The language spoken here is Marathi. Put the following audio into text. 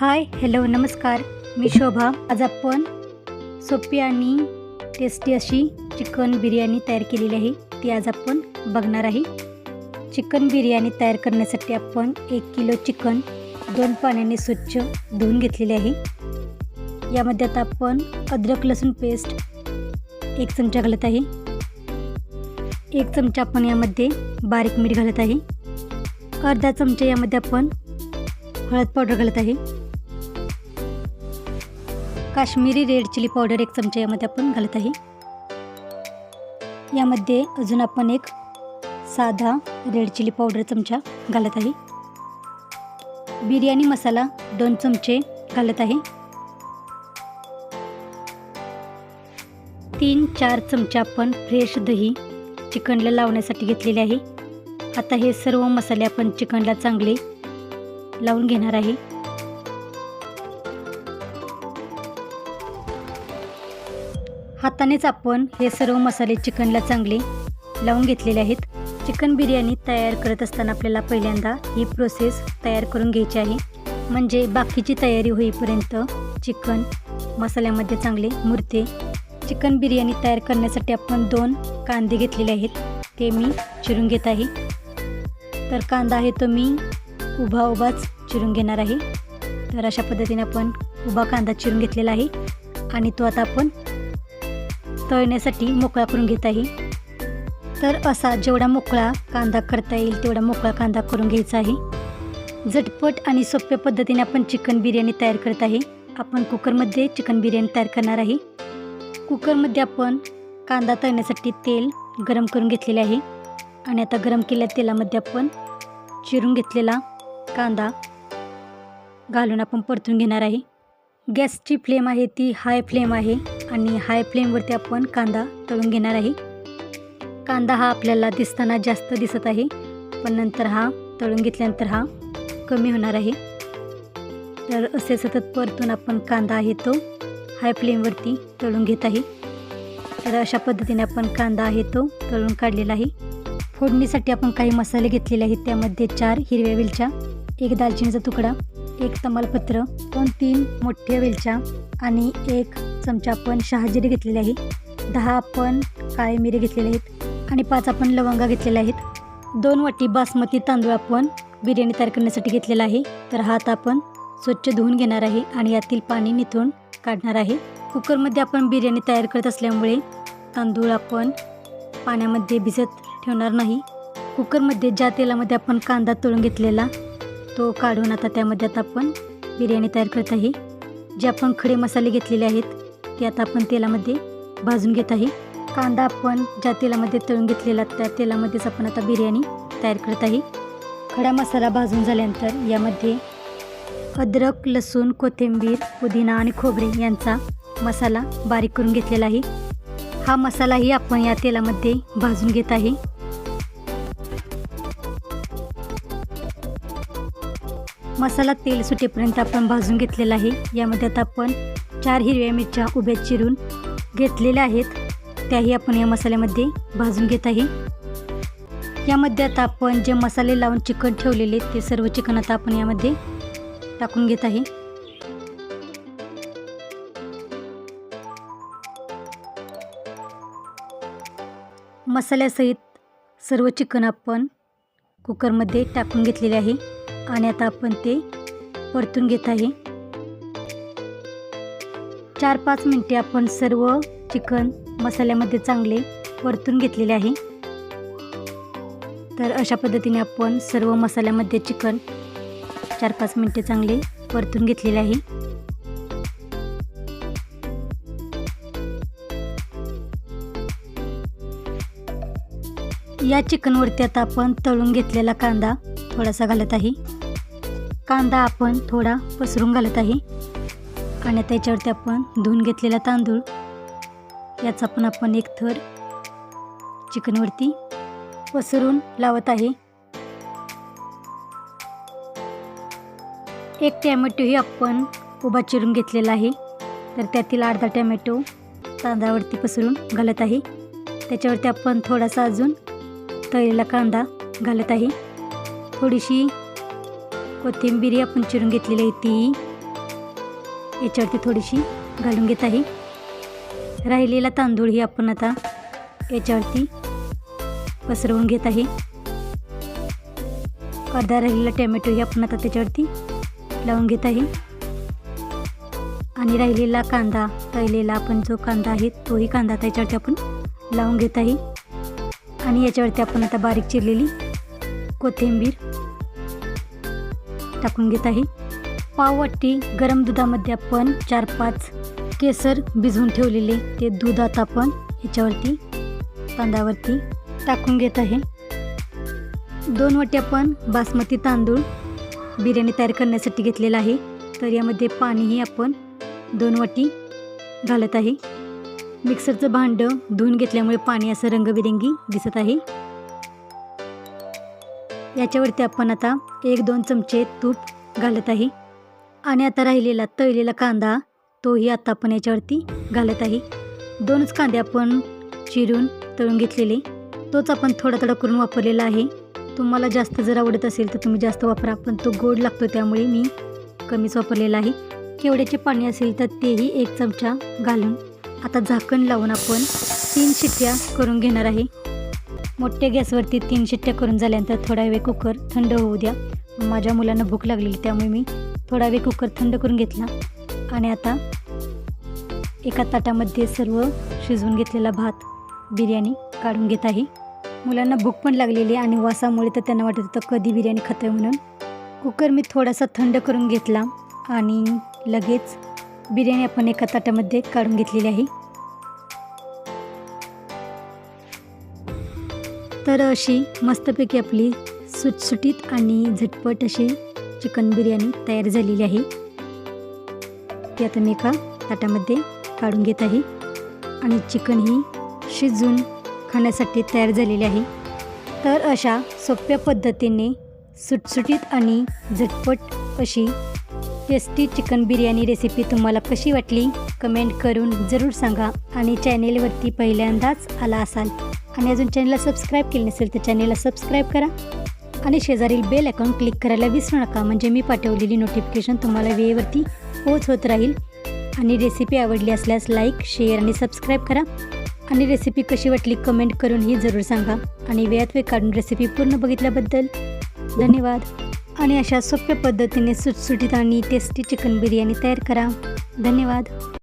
हाय हॅलो नमस्कार. मी शोभा. आज आपण सोपी आणि टेस्टी अशी चिकन बिर्याणी तयार केलेली आहे. ती आज आपण बघणार आहे. चिकन बिर्याणी तयार करण्यासाठी आपण एक किलो चिकन दोन पाण्याने स्वच्छ धुवून घेतलेले आहे. यामध्ये आता आपण अद्रक लसूण पेस्ट एक चमचा घालत आहे. एक चमचा आपण यामध्ये बारीक मीठ घालत आहे. अर्धा चमचा यामध्ये आपण हळद पावडर घालत आहे. काश्मीरी रेड चिली पावडर एक चमचा यामध्ये आपण घालत आहे. यामध्ये अजून आपण एक साधा रेड चिली पावडर चमचा घालत आहे. बिर्याणी मसाला दोन चमचे घालत आहे. तीन चार चमचा आपण फ्रेश दही चिकनला लावण्यासाठी घेतलेले आहे. आता हे सर्व मसाले आपण चिकनला चांगले लावून घेणार आहे. हातानेच आपण हे सर्व मसाले चिकनला चांगले लावून घेतलेले आहेत. चिकन बिर्याणी तयार करत असताना आपल्याला पहिल्यांदा ही प्रोसेस तयार करून घ्यायची आहे. म्हणजे बाकीची तयारी होईपर्यंत चिकन मसाल्यामध्ये चांगले मुरते. चिकन बिर्याणी तयार करण्यासाठी आपण दोन कांदे घेतलेले आहेत. ते मी चिरून घेत आहे. तर कांदा आहे तो मी उभा उभाच चिरून घेणार आहे. तर अशा पद्धतीने आपण उभा कांदा चिरून घेतलेला आहे. आणि तो आता आपण तळण्यासाठी मोकळा करून घेत आहे. तर असा जेवढा मोकळा कांदा करता येईल तेवढा मोकळा कांदा करून घ्यायचा आहे. झटपट आणि सोप्या पद्धतीने आपण चिकन बिर्याणी तयार करत आहे. आपण कुकरमध्ये चिकन बिर्याणी तयार करणार आहे. कुकरमध्ये आपण कांदा तळण्यासाठी तेल गरम करून घेतलेले आहे. आणि आता गरम केलेल्या तेलामध्ये आपण चिरून घेतलेला कांदा घालून आपण परतून घेणार आहे. गॅसची फ्लेम आहे ती हाय फ्लेम आहे. आणि हाय फ्लेमवरती आपण कांदा तळून घेणार आहे. कांदा हा आपल्याला दिसताना जास्त दिसत आहे पण नंतर हा तळून घेतल्यानंतर हा कमी होणार आहे. तर असे सतत परतून आपण कांदा आहे तो हाय फ्लेमवरती तळून घेत आहे. तर अशा पद्धतीने आपण कांदा आहे तो तळून काढलेला आहे. फोडणीसाठी आपण काही मसाले घेतलेले आहेत त्यामध्ये चार हिरव्या वेलच्या एक दालचिनीचा तुकडा एक तमालपत्र दोन तीन मोठ्या वेलच्या आणि एक चमचा आपण शहाजिरे घेतलेले आहे दहा आपण काळे मिरे घेतलेले आहेत आणि पाच आपण लवंगा घेतलेल्या आहेत. दोन वाटी बासमती तांदूळ आपण बिर्याणी तयार करण्यासाठी घेतलेला आहे. तर हा आता आपण स्वच्छ धुवून घेणार आहे आणि यातील पाणी निथून काढणार आहे. कुकरमध्ये आपण बिर्याणी तयार करत असल्यामुळे तांदूळ आपण पाण्यामध्ये भिजत ठेवणार नाही. कुकरमध्ये ज्या तेलामध्ये आपण कांदा तळून घेतलेला तो काढून आता त्यामध्ये आता आपण बिर्याणी तयार करत आहे. जे आपण खडे मसाले घेतलेले आहेत की आता आपण तेलामध्ये भाजून घेत आहे. कांदा आपण ज्या तेलामध्ये तळून घेतलेला त्या तेलामध्येच आपण आता बिर्याणी तयार करत आहे. खडा मसाला भाजून झाल्यानंतर यामध्ये अद्रक लसूण कोथिंबीर पुदिना आणि खोबरे यांचा मसाला बारीक करून घेतलेला आहे. हा मसालाही आपण या तेलामध्ये भाजून घेत आहे. मसाला तेल सुटेपर्यंत आपण भाजून घेतलेला आहे. यामध्ये आता आपण चार हिरव्या मिरच्या उभ्या चिरून घेतलेल्या आहेत. त्याही आपण या मसाल्यामध्ये भाजून घेत आहे. यामध्ये आता आपण जे मसाले लावून चिकन ठेवलेले ते सर्व चिकन आता आपण यामध्ये टाकून घेत आहे. मसाल्यासहित सर्व चिकन आपण कुकरमध्ये टाकून घेतलेले आहे. आणि आता आपण ते परतून घेत आहे. चार पाच मिनटे आपण सर्व चिकन मसाल्यामध्ये चांगले परतून घेतलेले आहे. तर अशा पद्धतीने आपण सर्व मसाल्यामध्ये चिकन चार पाच मिनटे चांगले परतून घेतलेले आहे. या चिकनवरती आता आपण तळून घेतलेला कांदा थोडासा घालत आहे. कांदा आपण थोडा पसरून घालत आहे. आणि त्याच्यावरती आपण धुवून घेतलेला तांदूळ. याचा पण आपण एक थर चिकनवरती पसरून लावत आहे. एक टॅमॅटोही आपण उभा चिरून घेतलेला आहे. तर त्यातील अर्धा टॅमॅटो तांदळावरती पसरून घालत आहे. त्याच्यावरती आपण थोडासा अजून तळलेला कांदा घालत आहे. थोडीशी कोथिंबीरी आपण चिरून घेतलेली आहे ती. याच्यावरती थोडीशी घालून घेत आहे. राहिलेला तांदूळ ही आपण आता याच्यावरती पसरवून घेत आहे. अर्धा राहिलेला टॅमॅटो ही आपण आता त्याच्यावरती लावून घेत आहे. आणि राहिलेला कांदा तळलेला आपण जो कांदा आहे तोही कांदा त्याच्यावरती आपण लावून घेत आहे. आणि याच्यावरती आपण आता बारीक चिरलेली कोथिंबीर टाकून घेत आहे. पाववाटी गरम दुधामध्ये आपण चार पाच केसर भिजवून ठेवलेले. ते दूध आता आपण ह्याच्यावरती तांदळावरती टाकून घेत आहे. दोन वाटी आपण बासमती तांदूळ बिर्याणी तयार करण्यासाठी घेतलेला आहे. तर यामध्ये पाणीही आपण दोन वाटी घालत आहे. मिक्सरचं भांडं धुवून घेतल्यामुळे पाणी असं रंगबिरंगी दिसत आहे. याच्यावरती आपण आता एक दोन चमचे तूप घालत आहे. आणि आता राहिलेला तळलेला कांदा तोही आता आपण याच्यावरती घालत आहे. दोनच कांदे आपण चिरून तळून घेतलेले. तोच आपण थोडा थोडा करून वापरलेला आहे. तुम्हाला जास्त जर आवडत असेल तर तुम्ही जास्त वापरा पण तो गोड लागतो त्यामुळे मी कमीच वापरलेला आहे. केवड्याचे पाणी असेल तर तेही एक चमचा घालून आता झाकण लावून आपण तीन शिट्ट्या करून घेणार आहे. मोठ्या गॅसवरती तीन शिट्ट्या करून झाल्यानंतर थोडा वेळ कुकर थंड होऊ द्या. माझ्या मुलांना भूक लागलेली त्यामुळे मी थोडा वेळ कुकर थंड करून घेतला आणि आता एका ताटामध्ये सर्व शिजवून घेतलेला भात बिर्याणी काढून घेत आहे. मुलांना भूक पण लागलेली आणि वासामुळे तर त्यांना वाटत होतं कधी बिर्याणी खातोय म्हणून. कुकर मी थोडासा थंड करून घेतला आणि लगेच बिर्याणी आपण एका ताटामध्ये काढून घेतलेली आहे. तर अशी मस्तपैकी आपली सुटसुटीत आणि झटपट अशी चिकन बिर्याणी तयार झालेली आहे. ती आता मी एका ताटामध्ये काढून घेत आहे. आणि चिकन ही शिजून खाण्यासाठी तयार झालेली आहे. तर अशा सोप्या पद्धतीने सुटसुटीत आणि झटपट अशी टेस्टी चिकन बिर्याणी रेसिपी तुम्हाला कशी वाटली कमेंट करून जरूर सांगा. आणि चॅनेलवरती पहिल्यांदाच आला असाल आणि अजून चॅनलला सबस्क्राईब केले नसेल तर चॅनेलला सबस्क्राईब करा. आणि शेजारील बेल अकाउंट क्लिक करायला विसरू नका. म्हणजे मी पाठवलेली नोटिफिकेशन तुम्हाला वेळेवरती पोच होत राहील. आणि रेसिपी आवडली असल्यास लाईक शेअर आणि सबस्क्राईब करा. आणि रेसिपी कशी वाटली कमेंट करूनही जरूर सांगा. आणि वेळात वेळ काढून रेसिपी पूर्ण बघितल्याबद्दल धन्यवाद. आणि अशा सोप्या पद्धतीने सुटसुटीत आणि टेस्टी चिकन बिर्याणी तयार करा. धन्यवाद.